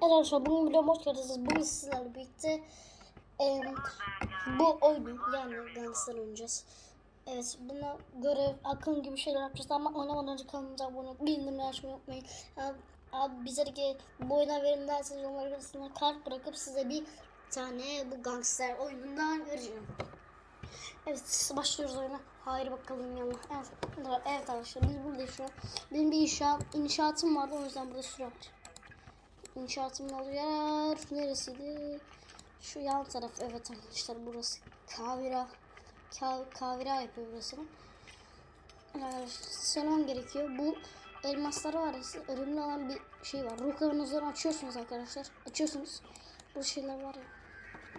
Arkadaşlar bugün videoma hoş geldiniz. Bugün sizlerle birlikte em, bu oyunu yani Gangster oynayacağız. Evet buna görev, akın gibi şeyler yapacağız ama oynamadan önce kanalımıza abone olup bildirimleri açmayı unutmayın. Abi, abi bize ki bu oyuna verin derseniz yorumlar arasında kart bırakıp size bir tane bu Gangster oyunundan vereceğim. Evet başlıyoruz oyuna. Hayır bakalım yanına. Evet, evet arkadaşlar biz buradayız şu an. Benim bir inşaat, inşaatım vardı o yüzden burada süre var. İnşaatımın olduğu yer neresiydi? Şu yan taraf evet arkadaşlar burası. Kavira. Ka kavira yapıyor burasını. Ee, gerekiyor. Bu elmasları var ya önemli olan bir şey var. Ruh açıyorsunuz arkadaşlar. Açıyorsunuz. Bu şeyler var ya.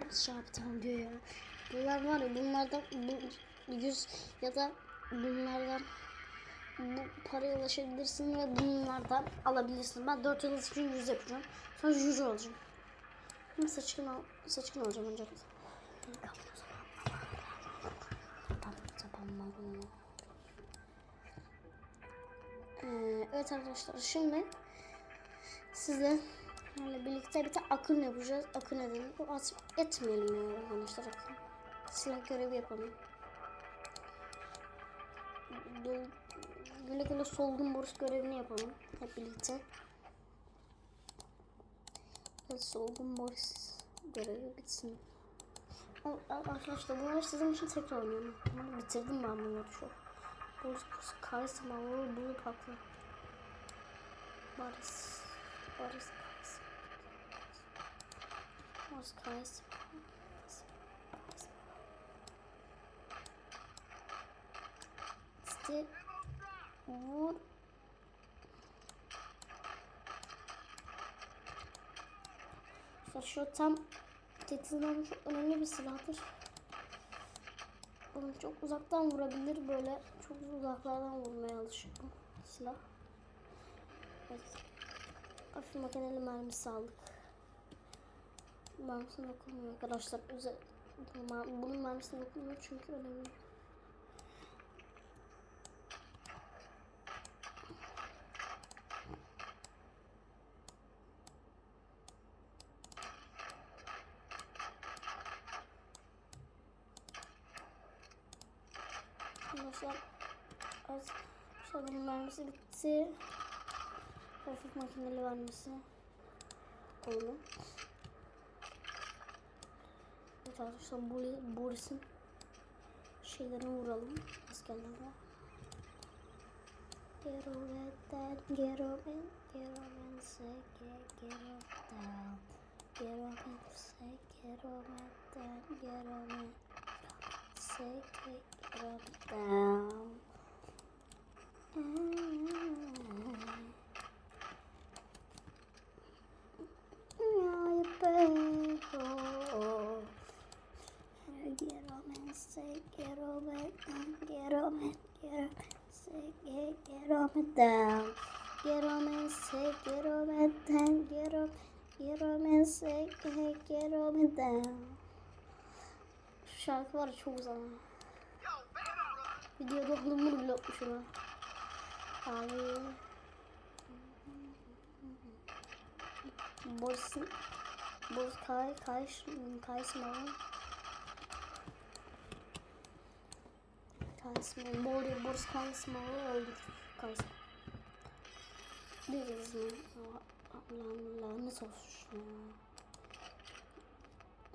Abi tamam diyor ya. Bunlar var ya bunlardan bu 100 ya da bunlardan bu paraya ulaşabilirsin ve bunlardan alabilirsin. Ben 4 yıl için 100 yapacağım. Sonra 100 olacağım. Ama saçkın, ol, saçkın olacağım önce. Ee, evet arkadaşlar şimdi sizle yani birlikte bir de akın yapacağız. Akın edelim. At, etmeyelim ya arkadaşlar akın. Silah görevi yapalım. Dol, güle güle solgun borusu görevini yapalım. Hep birlikte. Evet, solgun borusu görevi bitsin. Arkadaşlar bunları sizin için tekrar oynuyorum. Bunu bitirdim ben bunları çok. Boris borusu karisma olur bunu patlar. Boris. Boris karisma. Boris karisma. İşte vur. İşte şu tam tetiğinden çok önemli bir silahtır. Bunu çok uzaktan vurabilir böyle çok uzaklardan vurmaya alışıyor bu silah. Evet. Hafif makineli mermisi aldık. Mermisine dokunmuyor arkadaşlar. Özel, bunun mermisine dokunmuyor çünkü önemli. Arkadaşlar az şöyle mermisi bitti. Hafif makineli vermesi oldu. Evet arkadaşlar Boris'in şeylerini vuralım askerlerine. Get over that, get over, get over say, get, get over down. Get over say, get over that, get over. Say, get, get over down. And say, get, get over down. Şu şarkı var çok güzel. Videoda hılımır bile yapmışım ha. Abi. Boris'in Boris Kay Kay Kaysma. Kaysma Boris Boris Kaysma öldür Kaysma. Diyeceğiz mi? Allah'ım lanet olsun ya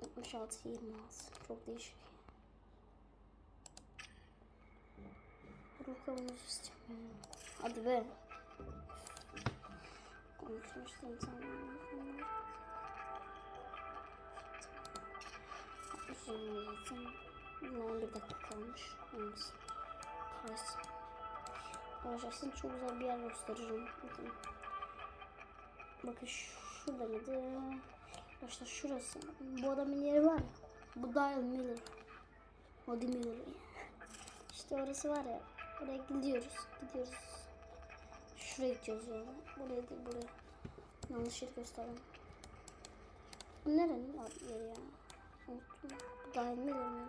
66 26 çok değişik. Kavanozu istemiyorum Hadi be Konuşmuştum sana. Şimdi zaten 11 dakika kalmış. Olmasın. Kalsın. Arkadaşlar çok güzel bir yer göstereceğim. Bakın. Şurada mıydı? Arkadaşlar şurası. Bu adamın yeri var ya. Bu Dial Miller. Modi Miller. İşte orası var ya. Oraya gidiyoruz. Gidiyoruz. Şuraya gidiyoruz yani. Buraya değil buraya. Yanlış yer gösterdim. Bu nerenin yeri ya? Unuttum. Daim mi mi?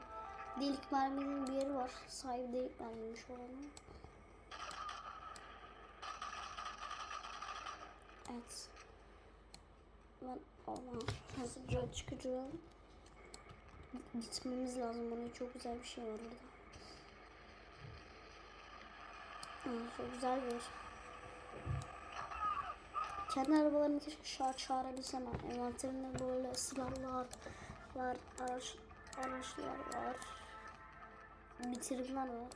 Delik merminin bir yeri var. Sahibi delik mermiymiş oranın. Evet. Hemen ona hızlıca çıkacağım. Gitmemiz lazım. Bana çok güzel bir şey var. Aa, çok güzel bir kendi arabalarımı keşke şar çağırabilsem. Envanterimde böyle silahlar var, araç, araçlar var. Bitirimler var.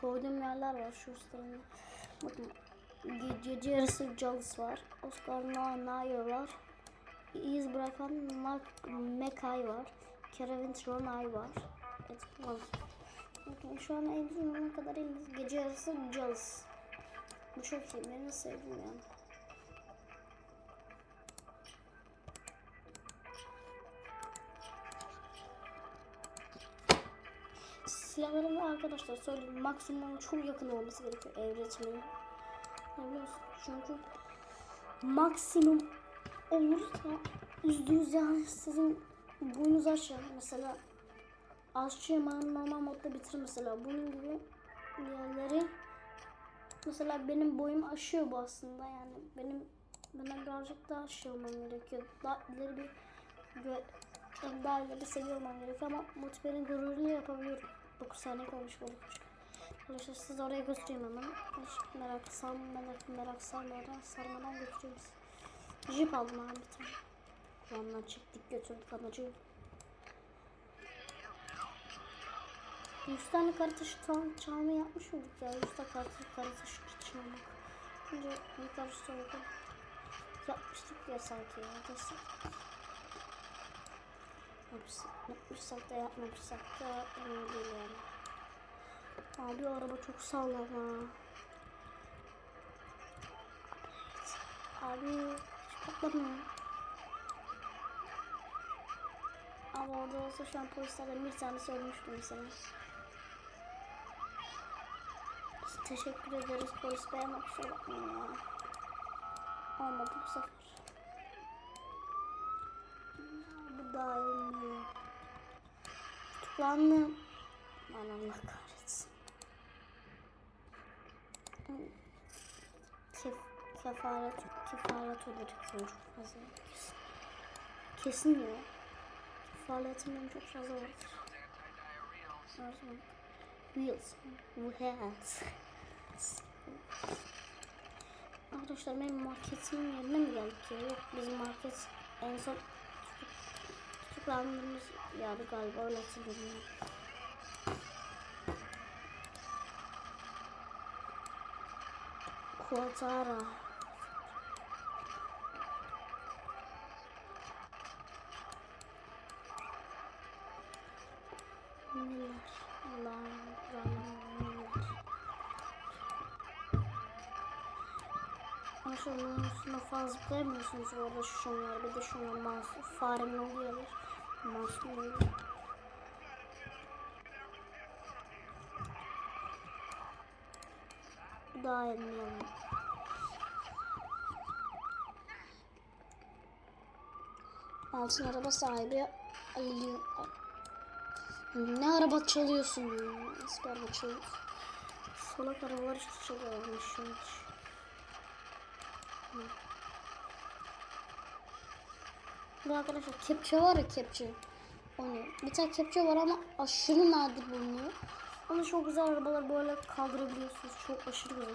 Koyduğum yerler var şu üstlerinde. Bakın ge- gece yarısı Jaws var. Oscar Na- Nair var. İz bırakan Mark Mekay var. Kevin Tronay var. Evet, var. Bakın şu an en sonuna kadar en gece yarısı Jaws. Bu çok iyi. Ben de sevdim yani. Silahların arkadaşlar söyleyeyim maksimum çok yakın olması gerekiyor evretmenin. Biliyorsun çünkü maksimum olursa yüz yani sizin boyunuz aşağı mesela aşçı normal modda bitir mesela bunun gibi yerleri mesela benim boyum aşıyor bu aslında yani benim bana birazcık daha şey olmam gerekiyor daha ileri bir daha ileri seviye olmam gerekiyor ama multiplayer'in gururunu yapabiliyorum 9 saniye kalmış bu Arkadaşlar siz oraya götüreyim hemen. Hiç merak salmadan, merak salmadan, sarmadan götüreyim sizi. Jeep aldım abi bir tane. Kulağımdan çektik götürdük anacığım. 100 tane kara taşı çal- çalma yapmış mıydık ya? 100 tane kara taşı, kara taşı çalmak. Önce bir karşı sonra yapmıştık ya sanki ya. Desek. Yapmışsak, da yapmamışsak da önemli değil yani. Abi araba çok sağlam ha. Abi hiç patlamıyor. Ama orada olsa şu an polislerden bir tanesi ölmüştü mesela. Teşekkür ederiz polis bey ama kusura bakmayın ya. Olmadı bu sefer. Bu da ölmüyor. Tutuklandım. Allah kahretsin. Kef, kefaret, kefaret olur çok fazla. Kesin, kesin ya. Kefaletimden çok fazla vardır. Her zaman. Wheels. Wheels. Arkadaşlar benim marketin yerine mi geldik ya? Yok bizim market en son tutuk, tutuklandığımız yerdi galiba öyle hatırlıyorum. Kuatara. Bunun üstüne fazla zıplayamıyorsunuz bu arada şu şunlar bir de şunlar masum faremin oluyorlar. Masum oluyor. Daha emin Altın araba sahibi Ali ne araba çalıyorsun ya? Nasıl araba çalıyorsun? Solak arabalar işte çalıyormuş an. Bu arkadaşlar kepçe var ya kepçe. O ne? Bir tane kepçe var ama aşırı nadir bulunuyor. Ama çok güzel arabalar böyle kaldırabiliyorsunuz. Çok aşırı güzel.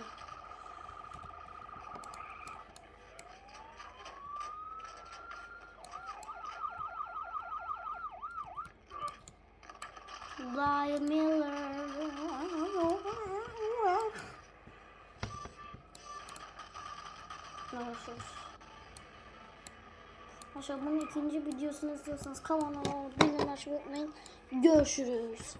Brian Miller. Arkadaşlar. Arkadaşlar bunun ikinci videosunu istiyorsanız kanalıma abone olmayı unutmayın. Görüşürüz.